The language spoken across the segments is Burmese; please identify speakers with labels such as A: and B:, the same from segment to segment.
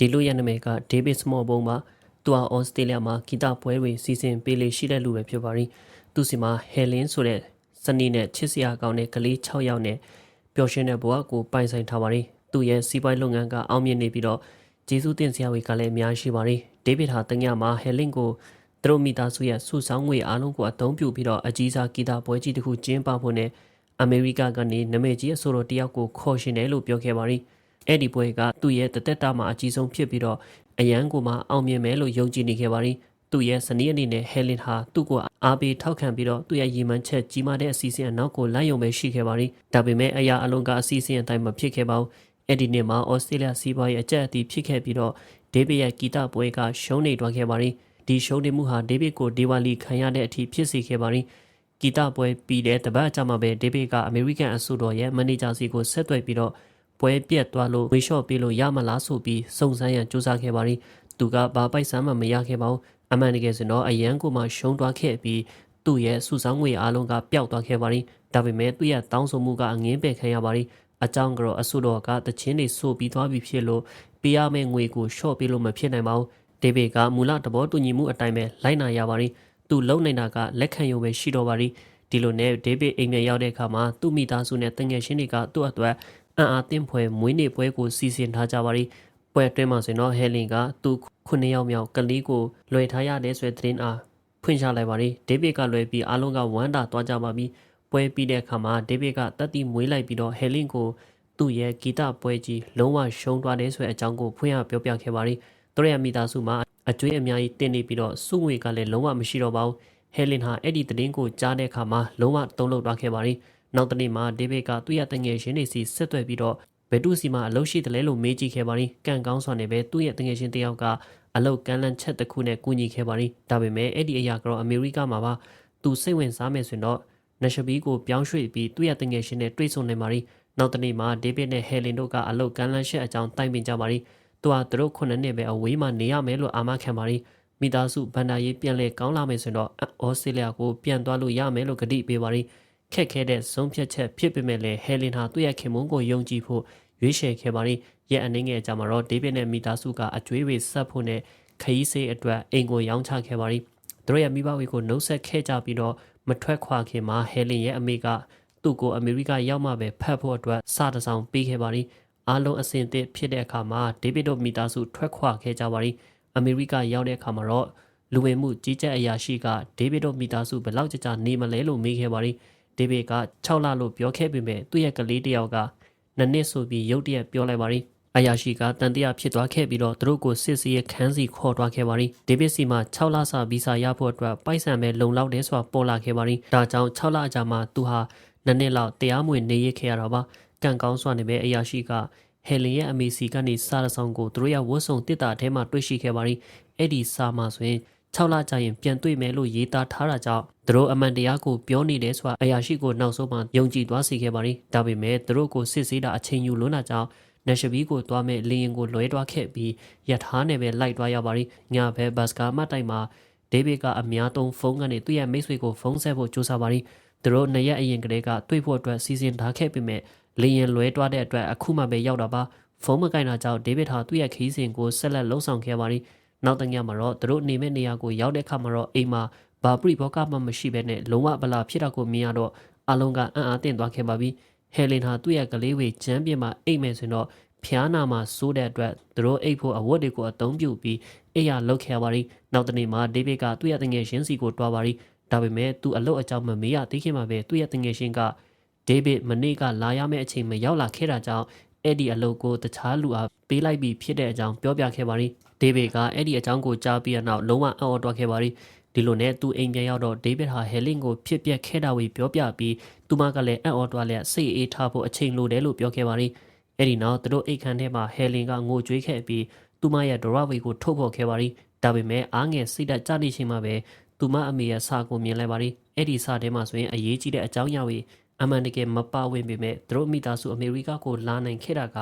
A: ဒီလိုရဲ့နာမည်ကဒေးဗစ်စမော့ဘုံပါသူဟာဩစတြေးလျမှာဂီတပွဲတွေစီစဉ်ပေးလေရှိတဲ့လူပဲဖြစ်ပါရီသူစီမှာဟယ်လင်းဆိုတဲ့စနီနဲ့ချစ်စရာကောင်းတဲ့ကလေး6ယောက်နဲ့ပျော်ရွှင်တဲ့ဘဝကိုပိုင်ဆိုင်ထားပါရီသူရဲ့စီးပွားရေးလုပ်ငန်းကအောင်မြင်နေပြီးတော့ဂျေစုတင်စရာတွေကလည်းအများရှိပါရီဒေးဗစ်ဟာတညမှာဟယ်လင်းကိုသူတို့မိသားစုရဲ့စုဆောင်းငွေအားလုံးကိုအသုံးပြုပြီးတော့အကြီးစားဂီတပွဲကြီးတစ်ခုကျင်းပဖို့နဲ့အမေရိကကနေနမဲကြီးအဆိုတော်တယောက်ကိုခေါ်ရှင်တယ်လို့ပြောခဲ့ပါရီ အဲ့ဒီပွဲကသူ့ရဲ့တသက်တာမှာအကြီးဆုံးဖြစ်ပြီးတော့အရန်ကိုမှအောင်မြင်မယ်လို့ယုံကြည်နေခဲ့ပါရီသူ့ရဲ့ဇနီးအနေနဲ့ဟယ်လင်ဟာသူ့ကိုအားပေးထောက်ခံပြီးတော့သူ့ရဲ့ရည်မှန်းချက်ကြီးမားတဲ့အစီအစဉ်အနောက်ကိုလိုက်ယုံပဲရှိခဲ့ပါရီဒါပေမဲ့အရာအလုံးကအစီအစဉ်အတိုင်းမဖြစ်ခဲ့ပါဘူးအဲ့ဒီနေ့မှာဩစတြေးလျစီးပွားရေးအကြက်အတီဖြစ်ခဲ့ပြီးတော့ဒေးဗစ်ရဲ့ဂီတပွဲကရှုံးနေသွားခဲ့ပါရီဒီရှုံးနေမှုဟာဒေးဗစ်ကိုဒေဝါလီခံရတဲ့အထိဖြစ်စေခဲ့ပါရီဂီတပွဲပြီးတဲ့တပတ်အကြာမှာပဲဒေးဗစ်ကအမေရိကန်အစိုးရရဲ့မန်နေဂျာစီကိုဆက်သွယ်ပြီးတော့ ပွဲပြက်သွားလို့ဝေလျှော့ပေးလို့ရမလားဆိုပြီးစုံစမ်းရန်စူးစမ်းခဲ့ပါရီသူကဘာပိုက်ဆံမှမရခဲ့ပါဘူးအမှန်တကယ်ဆိုတော့အရန်ကိုမှရှုံးသွားခဲ့ပြီးသူ့ရဲ့စုဆောင်းငွေအားလုံးကပျောက်သွားခဲ့ပါရီဒါပေမဲ့သူ့ရဲ့တောင်းဆိုမှုကအငင်းပယ်ခံရပါရီအကြောင်းကတော့အဆုတော်ကတချင်းတွေဆိုပြီးသွားပြီဖြစ်လို့ပေးရမယ့်ငွေကိုရှော့ပေးလို့မဖြစ်နိုင်ပါဘူးဒေးဗစ်ကမူလသဘောတူညီမှုအတိုင်းပဲလိုက်နာရပါရီသူလုံနေတာကလက်ခံရုံပဲရှိတော့ပါရီဒီလိုနဲ့ဒေးဗစ်အိမ်ပြန်ရောက်တဲ့အခါမှာသူ့မိသားစုနဲ့တငယ်ချင်းတွေကသူ့အတွက် အံ့အားသင့်ဖွယ်မွေးနေ့ပွဲကိုစီစဉ်ထားကြပါရီပွဲအတွင်းမှာဆိုတော့ဟဲလင်ကသူခုနှစ်ယောက်မြောက်ကလေးကိုလွှဲထားရတဲ့ဆိုတဲ့သတင်းအားဖွင့်ချလိုက်ပါရီဒေးဗစ်ကလွှဲပြီးအားလုံးကဝမ်းတာသွားကြပါပြီပွဲပြီးတဲ့အခါမှာဒေးဗစ်ကတက်တီမွေးလိုက်ပြီးတော့ဟဲလင်ကိုသူ့ရဲ့ဂီတပွဲကြီးလုံးဝရှုံးသွားတယ်ဆိုတဲ့အကြောင်းကိုဖွင့်ရပြောပြခဲ့ပါရီသူရဲ့မိသားစုမှာအကျွေးအများကြီးတင်နေပြီးတော့စုငွေကလည်းလုံးဝမရှိတော့ပါဘူးဟဲလင်ဟာအဲ့ဒီသတင်းကိုကြားတဲ့အခါမှာလုံးဝတုံ့လောက်သွားခဲ့ပါရီ နောက်တနေ့မှာဒေးဗစ်ကသူ့ရဲ့တငယ်ချင်းတွေစီဆက်သွယ်ပြီးတော့ဘယ်သူစီမှာအလုပ်ရှိတယ်လဲလို့မေးကြည့်ခဲ့ပါရီကန့်ကောင်းစွာနဲ့ပဲသူ့ရဲ့တငယ်ချင်းတယောက်ကအလုပ်ကမ်းလှမ်းချက်တစ်ခုနဲ့ကူညီခဲ့ပါရီဒါပေမဲ့အဲ့ဒီအရာကတော့အမေရိကမှာပါသူစိတ်ဝင်စားမယ်ဆိုရင်တော့နရှဘီကိုပြောင်းရွှေ့ပြီးသူ့ရဲ့တငယ်ချင်းနဲ့တွေ့ဆုံနေပါရီနောက်တနေ့မှာဒေးဗစ်နဲ့ဟယ်လင်တို့ကအလုပ်ကမ်းလှမ်းချက်အကြောင်းတိုင်ပင်ကြပါရီသူဟာသူတို့ခုနှစ်နှစ်ပဲအဝေးမှာနေရမယ်လို့အာမခံပါရီမိသားစုဗန္ဒာရေးပြန်လဲကောင်းလာမယ်ဆိုတော့ဩစတြေးလျကိုပြန်သွားလို့ရမယ်လို့ကတိပေးပါရီ ခက်ခဲတဲ့ဆုံးဖြတ်ချက်ဖြစ်ပေမဲ့လည်းဟယ်လင်ဟာသူ့ရဲ့ခင်မုန်းကိုယုံကြည်ဖို့ရွေးချယ်ခဲ့ပါရီရဲ့အနေငယ်အကြမှာတော့ဒေးဗစ်နဲ့မိသားစုကအကျွေးတွေဆက်ဖို့နဲ့ခရီးစေးအတွက်အိမ်ကိုရောင်းချခဲ့ပါရီသူတို့ရဲ့မိဘတွေကိုနှုတ်ဆက်ခဲ့ကြပြီးတော့မထွက်ခွာခင်မှာဟယ်လင်ရဲ့အမေကသူ့ကိုအမေရိကရောက်မှပဲဖတ်ဖို့အတွက်စတစောင်းပေးခဲ့ပါရီအားလုံးအဆင်သင့်ဖြစ်တဲ့အခါမှာဒေးဗစ်တို့မိသားစုထွက်ခွာခဲ့ကြပါရီအမေရိကရောက်တဲ့အခါမှာတော့လူဝင်မှုကြီးကြပ်အရာရှိကဒေးဗစ်တို့မိသားစုဘယ်လောက်ကြာကြာနေမလဲလို့မေးခဲ့ပါရီ ဒေးဗစ်က6လလို့ပြောခဲ့ပေမဲ့သူ့ရဲ့ကလေးတစ်ယောက်ကနှစ်နှစ်ဆိုပြီးရုတ်တရက်ပြောလိုက်ပါရီအရာရှိကတန်တရားဖြစ်သွားခဲ့ပြီးတော့သူတို့ကိုစစ်စီးရခန်းစီခေါ်သွားခဲ့ပါရီဒေးဗစ်စီမှာ6လစာဗီဇာရဖို့အတွက်ပိုက်ဆံပဲလုံလောက်တယ်ဆိုတာပေါ်လာခဲ့ပါရီဒါကြောင့်6လအကြာမှာသူဟာနှစ်နှစ်လောက်တရားမဝင်နေရခဲ့ရတော့ပါကံကောင်းစွာနဲ့ပဲအရာရှိကဟယ်လင်ရဲ့အမေစီကနေစားရဆောင်ကိုသူတို့ရဲ့ဝတ်စုံတစ်တာထဲမှာတွေ့ရှိခဲ့ပါရီအဲ့ဒီစာမှာဆိုရင် 6လကြာရင်ပြန်တွေ့မယ်လို့ရေးသားထားတာကြောင့်သူတို့အမှန်တရားကိုပြောနေတယ်ဆိုတာအရာရှိကိုနောက်ဆုံးမှယုံကြည်သွားစေခဲ့ပါရီဒါပေမဲ့သူတို့ကိုစစ်ဆေးတာအချိန်ယူလွန်းတာကြောင့်နရှဘီကိုသွားမဲ့လေရင်ကိုလွဲသွားခဲ့ပြီးရထားနဲ့ပဲလိုက်သွားရပါရီညဘဲဘတ်စကာမတိုင်မှာဒေးဗစ်ကအများသုံးဖုန်းကနေသူ့ရဲ့မိတ်ဆွေကိုဖုန်းဆက်ဖို့ကြိုးစားပါရီသူတို့နှစ်ရက်အရင်ကတည်းကတွေ့ဖို့အတွက်စီစဉ်ထားခဲ့ပေမဲ့လေရင်လွဲသွားတဲ့အတွက်အခုမှပဲရောက်တာပါဖုန်းမကင်တာကြောင့်ဒေးဗစ်ဟာသူ့ရဲ့ခီးစဉ်ကိုဆက်လက်လှုပ်ဆောင်ခဲ့ပါရီ နောက်တညမှာတော့သူတို့နေမဲ့နေရာကိုရောက်တဲ့အခါမှာတော့အိမ်မှာဘာပရိဘောကမှမရှိဘဲနဲ့လုံးဝဗလာဖြစ်တာကိုမြင်ရတော့အလုံးကအံ့အားသင့်သွားခဲ့ပါပြီဟယ်လင်ဟာသူ့ရဲ့ကလေးဝေချမ်းပြင်းမှာအိတ်မယ်ဆိုတော့ဖျားနာမှာစိုးတဲ့အတွက်သူတို့အိတ်ဖို့အဝတ်တွေကိုအသုံးပြုပြီးအိယာလုတ်ခဲ့ပါရီနောက်တနေ့မှာဒေးဗစ်ကသူ့ရဲ့တငယ်ချင်းစီကိုတွားပါရီဒါပေမဲ့သူအလုတ်အကြောင်းမမေးရသိခင်မှာပဲသူ့ရဲ့တငယ်ချင်းကဒေးဗစ်မနေ့ကလာရမယ့်အချိန်မရောက်လာခဲ့တာကြောင့်အဲ့ဒီအလုပ်ကိုတခြားလူအားပေးလိုက်ပြီးဖြစ်တဲ့အကြောင်းပြောပြခဲ့ပါရီ ဒေးဗစ်ကအဲ့ဒီအကြောင်းကိုကြားပြီးနောက်လုံးဝအံ့ဩသွားခဲ့ပါရီဒီလိုနဲ့သူအိမ်ပြန်ရောက်တော့ဒေးဗစ်ဟာဟယ်လင်ကိုဖြစ်ပျက်ခဲ့တာဝေပြောပြပြီးသူမကလည်းအံ့ဩသွားလျက်စိတ်အေးထားဖို့အချိန်လိုတယ်လို့ပြောခဲ့ပါရီအဲ့ဒီနောက်သူတို့အိတ်ခမ်းထဲမှာဟယ်လင်ကငိုကြွေးခဲ့ပြီးသူမရဲ့ဒရဝေကိုထုတ်ဖော်ခဲ့ပါရီဒါပေမဲ့အားငယ်စိတ်ဓာတ်ကြနေချိန်မှာပဲသူမအမေရဲ့စာကိုမြင်လိုက်ပါရီအဲ့ဒီစာထဲမှာဆိုရင်အရေးကြီးတဲ့အကြောင်းအရာတွေအမှန်တကယ်မပါဝင်ပေမဲ့သူတို့မိသားစုအမေရိကကိုလာနိုင်ခဲ့တာက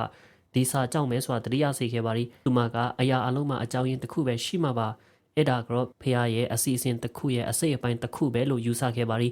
A: ဒီစာကြောင့်ပဲဆိုတာတတိယစေခဲ့ပါရီသူမကအရာအလုံးမှာအကြောင်းရင်းတစ်ခုပဲရှိမှာပါအဲ့ဒါကတော့ဖះရဲ့အစီအစဉ်တစ်ခုရဲ့အစိတ်အပိုင်းတစ်ခုပဲလို့ယူဆခဲ့ပါရီ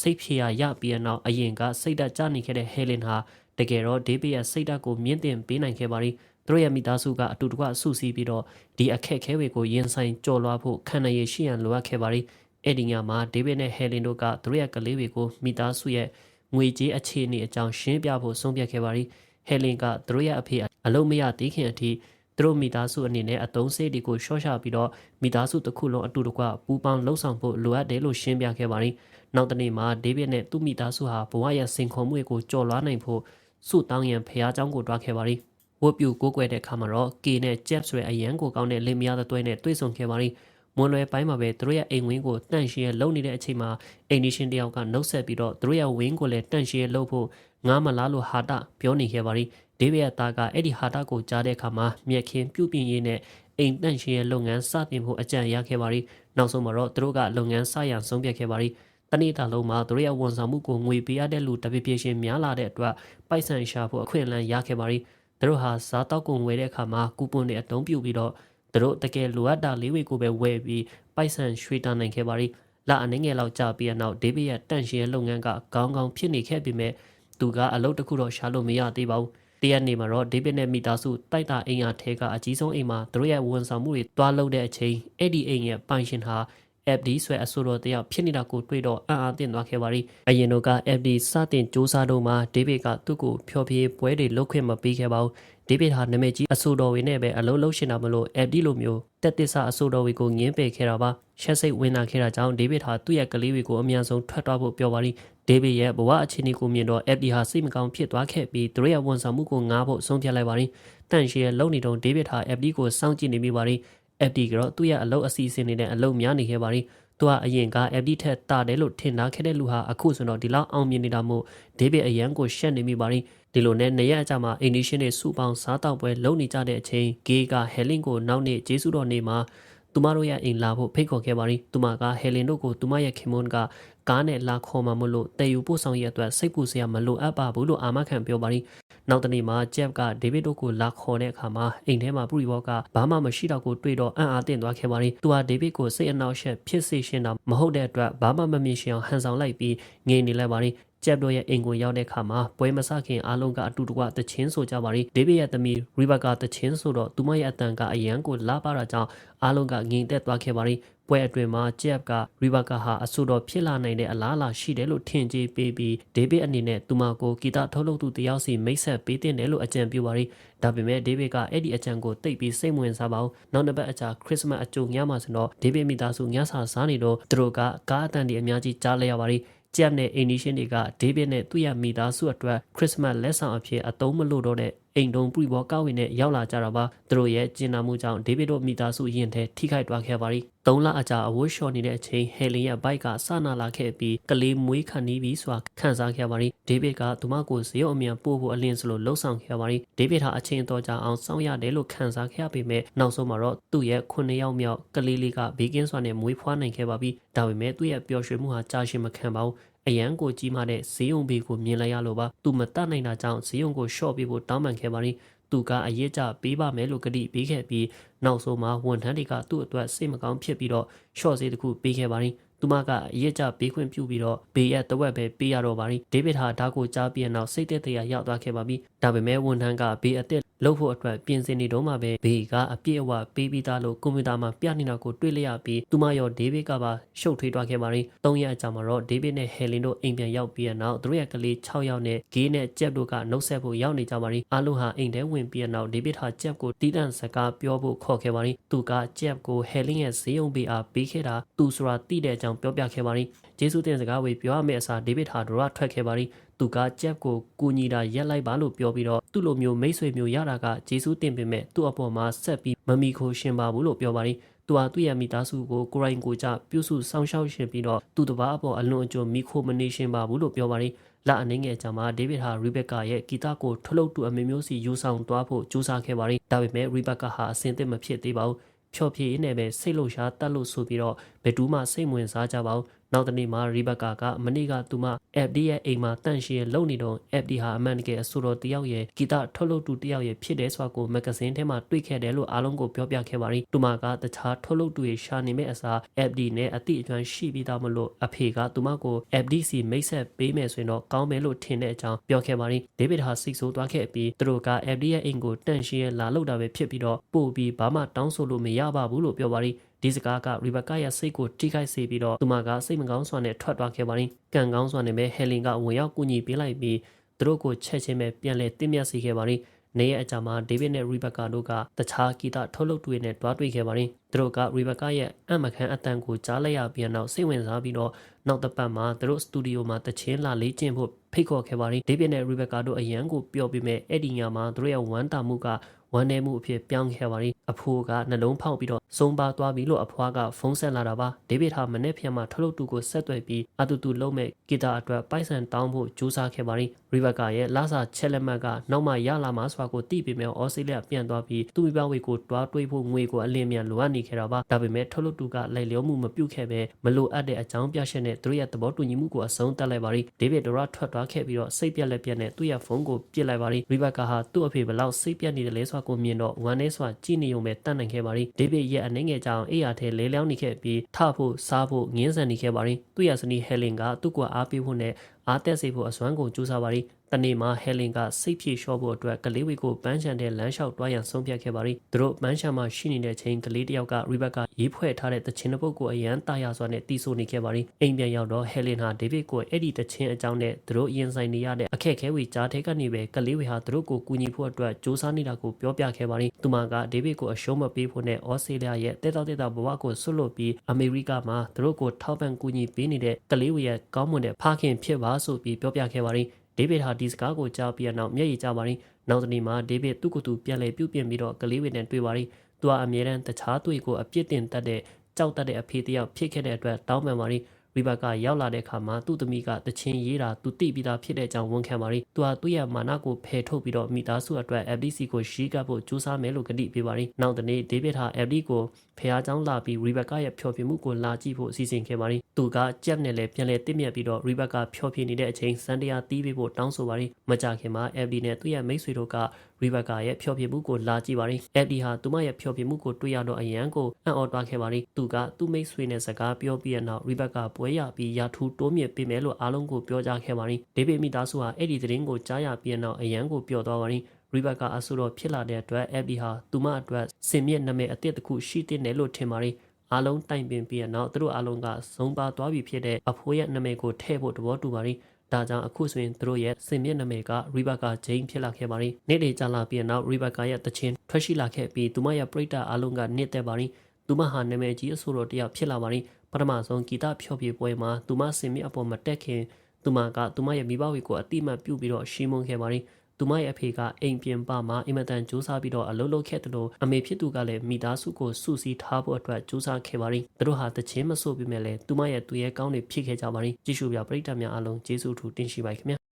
A: စိတ်ဖြေရရပြီးနောက်အရင်ကစိတ်ဓာတ်ကျနေခဲ့တဲ့ဟဲလင်ဟာတကယ်တော့ဒေးဗစ်ရဲ့စိတ်ဓာတ်ကိုမြင့်တင်ပေးနိုင်ခဲ့ပါရီသူတို့ရဲ့မိသားစုကအတူတကွစုစည်းပြီးတော့ဒီအခက်အခဲတွေကိုရင်ဆိုင်ကြော်လွှားဖို့ခံနိုင်ရရှိရန်လိုအပ်ခဲ့ပါတယ်အဲ့ဒီညမှာဒေးဗစ်နဲ့ဟယ်လင်တို့ကသူတို့ရဲ့ကလေးတွေကိုမိသားစုရဲ့ငွေကြေးအခြေအနေအကြောင်းရှင်းပြဖို့ဆုံးဖြတ်ခဲ့ပါတယ် ဟယ်လင်ကသူတို့ရဲ့အဖေအလုံးမရသေးခင်အထိသူတို့မိသားစုအနေနဲ့အတုံးစေးတွေကိုရှော့ချပြီးတော့မိသားစုတစ်ခုလုံးအတူတကွပူးပေါင်းလှုပ်ဆောင်ဖို့လိုအပ်တယ်လို့ရှင်းပြခဲ့ပါတယ်နောက်တနေ့မှာဒေးဗစ်နဲ့သူ့မိသားစုဟာဘဝရဲ့စင်ခုံမှုတွေကိုကြော်လွှားနိုင်ဖို့စုတောင်းရန်ဖះเจ้าကိုတွားခဲ့ပါတယ်ဝတ်ပြူကိုးကွယ်တဲ့အခါမှာတော့ K နဲ့ Jeff ဆိုတဲ့အရန်ကိုကောင်းတဲ့လင်မယားတဲ့တွဲနဲ့တွေ့ဆုံခဲ့ပါတယ်မွန်လွယ်ပိုင်းမှာပဲသူတို့ရဲ့အိမ်ဝင်းကိုတန့်ရှင်းရလုံနေတဲ့အချိန်မှာအိမ်နီရှင်တယောက်ကနှုတ်ဆက်ပြီးတော့သူတို့ရဲ့ဝင်းကိုလည်းတန့်ရှင်းရလုပ်ဖို့ ငားမလားလို့ဟာတာပြောနေခဲ့ပါတယ်ဒေးဗစ်ရဲ့သားကအဲ့ဒီဟာတာကိုကြားတဲ့အခါမှာမြက်ခင်းပြုတ်ပြင်းရေးနဲ့အိမ်တန့်ရှင်းရလုပ်ငန်းစတင်ဖို့အကြံရခဲ့ပါတယ်နောက်ဆုံးမှာတော့သူတို့ကလုပ်ငန်းစရန်ဆုံးဖြတ်ခဲ့ပါတယ်တနေ့တာလုံးမှာသူတို့ရဲ့ဝန်ဆောင်မှုကိုငွေပေးရတဲ့လူတပြည့်ပြည့်ရှင်များလာတဲ့အတွက်ပိုက်ဆံရှာဖို့အခွင့်အလမ်းရခဲ့ပါတယ်သူတို့ဟာစားတောက်ကုန်ဝယ်တဲ့အခါမှာကူပွန်တွေအတုံးပြုပြီးတော့သူတို့တကယ်လိုအပ်တာလေးတွေကိုပဲဝယ်ပြီးပိုက်ဆံရွှေ့တာနိုင်ခဲ့ပါတယ်။လအနေငယ်လောက်ကြာပြီးတဲ့နောက်ဒေးဗစ်ရဲ့တန့်ရှင်းလုပ်ငန်းကကောင်းကောင်းဖြစ်နေခဲ့ပေမဲ့ သူကအလုပ်တစ်ခုတော့ရှာလို့မရသေးပါဘူး။တရက်နေမှာတော့ဒေးဗစ်နဲ့မိသားစုတိုက်တာအိမ်ယာထဲကအကြီးဆုံးအိမ်မှာသူတို့ရဲ့ဝန်ဆောင်မှုတွေတွားလုပ်တဲ့အချိန်အဲ့ဒီအိမ်ရဲ့ပိုင်ရှင်ဟာ FD ဆွဲအဆိုတော်တယောက်ဖြစ်နေတာကိုတွေ့တော့အံ့အားသင့်သွားခဲ့ပါရီအရင်တော့က FD စတင်စူးစမ်းတော့မှဒေးဗစ်ကသူ့ကိုဖျော်ဖြေပွဲတွေလုပ်ခွင့်မပေးခဲ့ပါဘူးဒေးဗစ်ဟာနာမည်ကြီးအဆိုတော်ဝင်နဲ့ပဲအလုံးလုံးရှင်တာမလို့ FD လိုမျိုးတက်တစ္ဆအဆိုတော်တွေကိုငင်းပယ်ခဲ့တာပါရှက်စိတ်ဝင်လာခဲ့တာကြောင့်ဒေးဗစ်ဟာသူ့ရဲ့ကလေးတွေကိုအမြန်ဆုံးထွက်သွားဖို့ပြောပါရီဒေးဗစ်ရဲ့ဘဝအခြေအနေကိုမြင်တော့ FD ဟာစိတ်မကောင်းဖြစ်သွားခဲ့ပြီးသူရဲ့ဝန်ဆောင်မှုကိုငားဖို့ဆုံးဖြတ်လိုက်ပါရီတန်ရှီရဲ့လုံနေတော့ဒေးဗစ်ဟာ FD ကိုစောင့်ကြည့်နေမိပါရီ FD ကတော့သူ့ရဲ့အလုပ်အစီအစဉ်တွေနဲ့အလုပ်များနေခဲ့ပါရီသူကအရင်က FD ထက်တာတယ်လို့ထင်ထားခဲ့တဲ့လူဟာအခုဆိုတော့ဒီလောက်အောင်မြင်နေတာမို့ဒေးဗစ်အရန်ကိုရှက်နေမိပါရီဒီလိုနဲ့နေရအကြမှာအိန္ဒိရှင်တွေစုပေါင်းစားတောက်ပွဲလုပ်နေကြတဲ့အချိန်ဂေးကဟယ်လင်ကိုနောက်နေ့ဂျေဆုတော်နေ့မှာသူမတို့ရဲ့အိမ်လာဖို့ဖိတ်ခေါ်ခဲ့ပါရီသူမကဟယ်လင်တို့ကိုသူမရဲ့ခင်မွန်းက ကားနဲ့လာခေါ်မှမလို့တည်ယူပို့ဆောင်ရဲ့အတွက်စိတ်ပူစရာမလိုအပ်ပါဘူးလို့အာမခံပြောပါရီနောက်တနေ့မှာဂျက်ကဒေးဗစ်တို့ကိုလာခေါ်တဲ့အခါမှာအိမ်ထဲမှာပရီဘောကဘာမှမရှိတော့ကိုတွေ့တော့အံ့အားသင့်သွားခဲ့ပါရီသူဟာဒေးဗစ်ကိုစိတ်အနှောက်အယှက်ဖြစ်စေရှင်တာမဟုတ်တဲ့အတွက်ဘာမှမမြင်ရှင်အောင်ဟန်ဆောင်လိုက်ပြီးငြိမ်နေလိုက်ပါရီ ကျက်တို့ရဲ့အိမ်ကိုရောက်တဲ့အခါမှာပွဲမစခင်အားလုံးကအတူတကွတချင်းဆိုကြပါရီဒေးဗစ်ရဲ့သမီးရီဘကာတချင်းဆိုတော့သူမရဲ့အတန်ကအရန်ကိုလာပါတာကြောင့်အားလုံးကငြိမ်သက်သွားခဲ့ပါရီပွဲအတွင်မှာဂျက်ကရီဘကာဟာအဆိုတော်ဖြစ်လာနိုင်တဲ့အလားအလာရှိတယ်လို့ထင်ကြေးပေးပြီးဒေးဗစ်အနေနဲ့သူမကိုဂီတထုတ်လုပ်သူတယောက်စီမိတ်ဆက်ပေးတင်တယ်လို့အကြံပြုပါရီဒါပေမဲ့ဒေးဗစ်ကအဲ့ဒီအကြံကိုတိတ်ပြီးစိတ်ဝင်စားပါဘူးနောက်တစ်ပတ်အကြာခရစ်စမတ်အကြိုညမှာဆိုတော့ဒေးဗစ်မိသားစုညစာစားနေတော့သူတို့ကကားအတန်ဒီအများကြီးကြားလဲရပါရီ ဂျက်နဲ့အိမ်နီရှင်တွေကဒေးဗစ်နဲ့သူ့ရဲ့မိသားစုအတွက်ခရစ်စမတ်လက်ဆောင်အဖြစ်အသုံးမလို့တော့တဲ့ အိမ်တုံးပြည်ပေါ်ကောက်ဝင်နဲ့ရောက်လာကြတာပါသူတို့ရဲ့ကျင်နာမှုကြောင့်ဒေးဗစ်တို့မိသားစုရင်ထဲထိခိုက်သွားခဲ့ပါရီ၃လအကြာအဝတ်လျှော်နေတဲ့အချိန်ဟယ်လင်ရဲ့ဘိုက်ကစနာလာခဲ့ပြီးကလေးမွေးခံနေပြီဆိုတာခံစားခဲ့ပါရီဒေးဗစ်ကသူမကိုဇေယျအမြန်ပို့ဖို့အလင်းစလို့လှုံ့ဆော်ခဲ့ပါရီဒေးဗစ်ဟာအချိန်တော်ကြာအောင်စောင့်ရတယ်လို့ခံစားခဲ့ရပေမဲ့နောက်ဆုံးမှာတော့သူ့ရဲ့ခုနှစ်ယောက်မြောက်ကလေးလေးကဘေးကင်းစွာနဲ့မွေးဖွားနိုင်ခဲ့ပါပြီဒါပေမဲ့သူ့ရဲ့ပျော်ရွှင်မှုဟာကြာရှည်မခံပါဘူး အရန်ကိုကြီးမားတဲ့ဈေးုံဘေးကိုမြင်လိုက်ရလို့ပါသူမတတ်နိုင်တာကြောင့်ဈေးုံကိုရှော့ပေးဖို့တောင်းပန်ခဲ့ပါရီသူကအရေးကြပေးပါမယ်လို့ကတိပေးခဲ့ပြီးနောက်ဆုံးမှာဝန်ထမ်းတွေကသူ့အတွက်စိတ်မကောင်းဖြစ်ပြီးတော့ရှော့ဈေးတစ်ခုပေးခဲ့ပါရီသူမကအရေးကြပေးခွင့်ပြုပြီးတော့ဘေးရဲ့တဝက်ပဲပေးရတော့ပါရီဒေးဗစ်ဟာဒါကိုကြားပြီးနောက်စိတ်သက်သာရောက်သွားခဲ့ပါပြီဒါပေမဲ့ဝန်ထမ်းကဘေးအစ်စ်လုပ်ဖို့အတွက်ပြင်ဆင်နေတော့မှပဲဘေးကအပြည့်အဝပေးပြီးသားလို့ကွန်ပျူတာမှာပြနေတာကိုတွေ့လိုက်ရပြီးသူမရောဒေးဗစ်ကပါရှုပ်ထွေးသွားခဲ့ပါရီ၃ရက်အကြာမှာတော့ဒေးဗစ်နဲ့ဟယ်လင်တို့အိမ်ပြန်ရောက်ပြီးတဲ့နောက်သူတို့ရဲ့ကလေး6ယောက်နဲ့ဂေးနဲ့ဂျက်တို့ကနှုတ်ဆက်ဖို့ရောက်နေကြပါရီအားလုံးဟာအိမ်ထဲဝင်ပြီးတဲ့နောက်ဒေးဗစ်ဟာဂျက်ကိုတီးတန့်စကားပြောဖို့ခေါ်ခဲ့ပါရီသူကဂျက်ကိုဟယ်လင်ရဲ့ဈေးုံပေးအားပေးခဲ့တာသူဆိုတာတိတဲ့အကြောင်းပြောပြခဲ့ပါရီဂျေဆုတင်စကားဝေပြောရမယ့်အစားဒေးဗစ်ဟာဒရောထွက်ခဲ့ပါရီ သူကဂျက်ကိုကူညီတာရက်လိုက်ပါလို့ပြောပြီးတော့သူ့လိုမျိုးမိတ်ဆွေမျိုးရတာကဂျေဆုတင်ပေမဲ့သူ့အပေါ်မှာဆက်ပြီးမမီခိုရှင်ပါဘူးလို့ပြောပါရီသူဟာသူ့ရဲ့မိသားစုကိုကိုရိုင်းကိုကြပြုစုစောင့်ရှောက်ရှင်ပြီးတော့သူ့တပားအပေါ်အလွန်အကျွံမိခိုမနေရှင်ပါဘူးလို့ပြောပါရီလအနေငယ်ကြမှာဒေးဗစ်ဟာရီဘက်ကာရဲ့ဂီတကိုထုတ်လုပ်သူအမေမျိုးစီယူဆောင်သွားဖို့ကြိုးစားခဲ့ပါရီဒါပေမဲ့ရီဘက်ကာဟာအဆင်သင့်မဖြစ်သေးပါဘူးဖြော်ဖြေရင်းနဲ့ပဲစိတ်လှုပ်ရှားတတ်လို့ဆိုပြီးတော့ဘယ်သူမှစိတ်ဝင်စားကြပါဘူး နောက်တနေ့မှာရီဘက်ကာကမနေ့ကသူမ FD ရဲ့အိမ်မှာတန့်ရှင်းလုံနေတော့ FD ဟာအမှန်တကယ်အဆိုတော်တယောက်ရဲ့ဂီတထုတ်လုပ်သူတယောက်ရဲ့ဖြစ်တယ်ဆိုတာကိုမဂ္ဂဇင်းထဲမှာတွေ့ခဲ့တယ်လို့အားလုံးကိုပြောပြခဲ့ပါတယ်။သူမကတခြားထုတ်လုပ်သူတွေရှာနေမဲ့အစား FD နဲ့အတိအကျွမ်းရှိပြီးသားမလို့အဖေကသူမကို FDC မိတ်ဆက်ပေးမယ်ဆိုရင်တော့ကောင်းမယ်လို့ထင်တဲ့အကြောင်းပြောခဲ့ပါတယ်။ဒေးဗစ်ဟာစိတ်ဆိုးသွားခဲ့ပြီးသူတို့က FD ရဲ့အိမ်ကိုတန့်ရှင်းရလာလောက်တာပဲဖြစ်ပြီးတော့ပို့ပြီးဘာမှတောင်းဆိုလို့မရပါဘူးလို့ပြောပါတယ်။ ဒီစကားကရီဘကာရဲ့စိတ်ကိုထိခိုက်စေပြီးတော့သူမကစိတ်မကောင်းစွာနဲ့ထွက်သွားခဲ့ပါတယ်။ကံကောင်းစွာနဲ့ပဲဟယ်လင်ကဝင်ရောက်ကူညီပေးလိုက်ပြီးသူတို့ကိုချက်ချင်းပဲပြန်လည်တင်မြတ်စေခဲ့ပါတယ်။နေရဲ့အကြမှာဒေးဗစ်နဲ့ရီဘကာတို့ကတခြားဂီတထုတ်လုပ်တွေနဲ့တွားတွေ့ခဲ့ပါတယ်။သူတို့ကရီဘကာရဲ့အမခန်းအတန်ကိုကြားလိုက်ရပြီးနောက်စိတ်ဝင်စားပြီးတော့နောက်တစ်ပတ်မှာသူတို့စတူဒီယိုမှာတချင်းလာလေ့ကျင့်ဖို့ဖိတ်ခေါ်ခဲ့ပါတယ်။ဒေးဗစ်နဲ့ရီဘကာတို့အရန်ကိုပြောပြီးမဲ့အဲ့ဒီညမှာသူတို့ရဲ့ဝမ်းတာမှုက ဝမ်းနေမှုအဖြစ်ပြောင်းခဲ့ပါရီအဖိုးကနှလုံးဖောက်ပြီးတော့ဆုံးပါသွားပြီလို့အဖွားကဖုန်းဆက်လာတာပါဒေးဗစ်ဟာမနေ့ဖြန်မှာထုတ်လုပ်သူကိုဆက်သွယ်ပြီးအတူတူလုံးမဲ့ဂီတာအတွက်ပိုက်ဆံတောင်းဖို့ကြိုးစားခဲ့ပါရီရီဘကာရဲ့လာစာချက်လက်မှတ်ကနောက်မှရလာမှာဆိုတာကိုသိပေမဲ့ဩစတြေးလျပြန်သွားပြီးသူ့မိဘဝေကိုတွားတွေးဖို့ငွေကိုအလင်းမြန်လိုအပ်နေခဲ့တာပါဒါပေမဲ့ထုတ်လုပ်သူကလိုက်လျောမှုမပြုတ်ခဲ့ပဲမလိုအပ်တဲ့အကြောင်းပြချက်နဲ့သူတို့ရဲ့သဘောတူညီမှုကိုအဆုံးသတ်လိုက်ပါရီဒေးဗစ်ဒရာထွက်သွားခဲ့ပြီးတော့စိတ်ပြက်လက်ပြက်နဲ့သူ့ရဲ့ဖုန်းကိုပစ်လိုက်ပါရီရီဘကာဟာသူ့အဖေဘလောက်စိတ်ပြက်နေတယ်လဲဆိုတာကိုမြင်တော့ဝမ်းနေစွာကြည့်နေုံပဲတတ်နိုင်ခဲ့ပါရီဒေးဗစ်ရဲ့အနေငယ်ကြောင်အိယာထဲလဲလျောင်းနေခဲ့ပြီးထဖို့စားဖို့ငင်းဆန်နေခဲ့ပါရီသူ့ရဲ့ဇနီးဟယ်လင်ကသူ့ကိုအားပေးဖို့နဲ့အားတက်စေဖို့အစွမ်းကုန်ကြိုးစားပါရီတနေ့မှာဟယ်လင်ကစိတ်ဖြည့်လျှော့ဖို့အတွက်ကလေးဝေကိုပန်းချန်တဲ့လမ်းလျှောက်တွားရန်ဆုံးဖြတ်ခဲ့ပါရီသူတို့ပန်းချန်မှာရှိနေတဲ့ချိန်ကလေးတယောက်ကရီဘက်ကရေးဖွဲ့ထားတဲ့တခြင်းတစ်ပုဒ်ကိုအရန်တာယာစွာနဲ့တီးဆိုနေခဲ့ပါရီအိမ်ပြန်ရောက်တော့ဟယ်လင်ဟာဒေးဗစ်ကိုအဲ့ဒီတခြင်းအကြောင်းနဲ့သူတို့ရင်ဆိုင်နေရတဲ့အခက်အခဲဝေကြားထဲကနေပဲကလေးဝေဟာသူတို့ကိုကူညီဖို့အတွက်စူးစမ်းနေတာကိုပြောပြခဲ့ပါရီသူမကဒေးဗစ်ကိုအရှုံးမပေးဖို့နဲ့ဩစတြေးလျရဲ့တဲတောက်တဲတောက်ဘဝကိုဆွတ်လွတ်ပြီးအမေရိကမှာသူတို့ကိုထောက်ပံ့ကူညီပေးနေတဲ့ကလေးဝေရဲ့ကောင်းမွန်တဲ့ဖခင်ဖြစ်ပါဆိုပြီးပြောပြခဲ့ပါရီ ဒေးဗစ်ဟာဒီစကားကိုကြားပြီးနောက်မျက်ရည်ကျပါရင်နောက်တနေ့မှာဒေးဗစ်သူ့ကိုယ်သူပြန်လဲပြုတ်ပြင်ပြီးတော့ကလေးဝေနဲ့တွေ့ပါရင်သူကအမြဲတမ်းတခြားသူ့ကိုအပြစ်တင်တတ်တဲ့ကြောက်တတ်တဲ့အဖေတယောက်ဖြစ်ခဲ့တဲ့အတွက်တောင်းပန်ပါရင် ရီဘကာရောက်လာတဲ့အခါမှာသူ့သမီးကတချင်းရေးတာသူသိပြီးသားဖြစ်တဲ့အကြောင်းဝန်ခံပါရီသူဟာသူ့ရဲ့မာနကိုဖယ်ထုတ်ပြီးတော့မိသားစုအတွက် FDC ကိုရှီးကပ်ဖို့ကြိုးစားမယ်လို့ကတိပေးပါရီနောက်တနေ့ဒေးဗစ်ဟာ FD ကိုဖះเจ้าလာပြီးရီဘကာရဲ့ဖျော်ဖြေမှုကိုလာကြည့်ဖို့အစီအစဉ်ခဲ့ပါရီသူကကြက်နဲ့လည်းပြန်လဲတင့်မြတ်ပြီးတော့ရီဘကာဖျော်ဖြေနေတဲ့အချိန်စန်တရာတီးပေးဖို့တောင်းဆိုပါရီမကြခင်မှာ FD နဲ့သူ့ရဲ့မိတ်ဆွေတို့က ရီဘကာရဲ့ဖျော်ဖြေမှုကိုလာကြည့်ပါရီ FD ဟာသူမရဲ့ဖျော်ဖြေမှုကိုတွေ့ရတော့အရန်ကိုအံ့ဩသွားခဲ့ပါရီသူကသူ့မိတ်ဆွေနဲ့စကားပြောပြီးတဲ့နောက်ရီဘကာပွဲရပြီးရာထူးတိုးမြင့်ပေးမယ်လို့အားလုံးကိုပြောကြားခဲ့ပါရီဒေးဗစ်မိသားစုဟာအဲ့ဒီသတင်းကိုကြားရပြီးတဲ့နောက်အရန်ကိုပျော်သွားပါရီရီဘက်ကအဆိုတော်ဖြစ်လာတဲ့အတွက် FB ဟာသူမအတွက်စင်မြင့်နာမည်အသစ်တစ်ခုရှိတဲ့နယ်လို့ထင်ပါရီအားလုံးတိုင်ပင်ပြီးနောက်သူတို့အားလုံးကဇုံပါသွားပြီဖြစ်တဲ့အဖိုးရဲ့နာမည်ကိုထည့်ဖို့သဘောတူပါရီ ဒါကြောင့်အခုဆိုရင်သူတို့ရဲ့စင်မြင့်နာမည်ကရီဘကာဂျိန်းဖြစ်လာခဲ့ပါရီနေ့လေကြာလာပြီးနောက်ရီဘကာရဲ့တခြင်းထွက်ရှိလာခဲ့ပြီးသူမရဲ့ပရိသတ်အားလုံးကနှစ်သက်ပါရီသူမဟာနာမည်ကြီးအဆိုတော်တယောက်ဖြစ်လာပါရီပထမဆုံးဂီတဖျော်ဖြေပွဲမှာသူမစင်မြင့်အပေါ်မှာတက်ခင်သူမကသူမရဲ့မိဘဝေကိုအတိမတ်ပြုပြီးတော့ရှင်းမွန်ခဲ့ပါရီ သူမရဲ့အဖေကအိမ်ပြင်ပမှာအင်မတန်စူးစမ်းပြီးတော့အလုပ်လုပ်ခဲ့တယ်လို့အမေဖြစ်သူကလည်းမိသားစုကိုစုစည်းထားဖို့အတွက်စူးစမ်းခဲ့ပါရီသူတို့ဟာတခြင်းမဆို့ပြီးမဲ့လည်းသူမရဲ့သူရဲ့ကောင်းတွေဖြစ်ခဲ့ကြပါရီကြည့်ရှုပြပရိသတ်များအားလုံးကျေးဇူးထူးတင်ရှိပါခင်ဗျာ